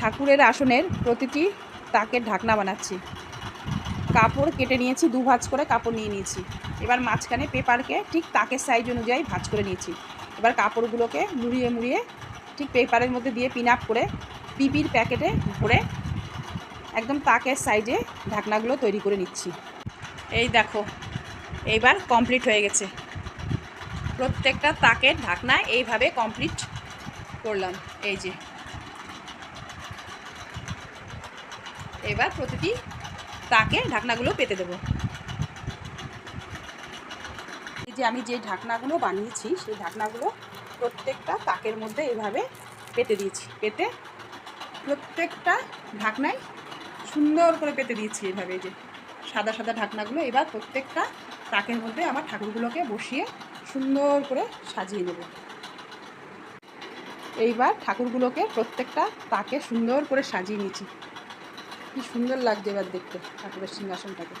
ঠাকুরের আসনের প্রতিটি তাকের ঢাকনা বানাচ্ছি। কাপড় কেটে নিয়েছি, দু ভাঁজ করে কাপড় নিয়ে নিয়েছি। এবার মাঝখানে পেপারকে ঠিক তাকের সাইজ অনুযায়ী ভাঁজ করে নিয়েছি। এবার কাপড়গুলোকে মুড়িয়ে মুড়িয়ে ঠিক পেপারের মধ্যে দিয়ে পিন আপ করে পিপির প্যাকেটে ভরে একদম তাকের সাইজে ঢাকনাগুলো তৈরি করে নিচ্ছি। এই দেখো, এইবার কমপ্লিট হয়ে গেছে। প্রত্যেকটা তাকের ঢাকনা এইভাবে কমপ্লিট করলাম। এই যে এবার প্রতিটি তাকে ঢাকনাগুলো পেতে দেবো। এই যে আমি যে ঢাকনাগুলো বানিয়েছি, সেই ঢাকনাগুলো প্রত্যেকটা তাকের মধ্যে এভাবে পেতে দিয়েছি। পেতে প্রত্যেকটা ঢাকনায় সুন্দর করে পেতে দিয়েছি এভাবে যে সাদা সাদা ঢাকনাগুলো। এবার প্রত্যেকটা তাকের মধ্যে আমার ঠাকুরগুলোকে বসিয়ে সুন্দর করে সাজিয়ে নেব। এইবার ঠাকুরগুলোকে প্রত্যেকটা তাকে সুন্দর করে সাজিয়ে নিয়েছি কি সুন্দর লাগছে এবার দেখতে ঠাকুরের সিংহাসনটাকে।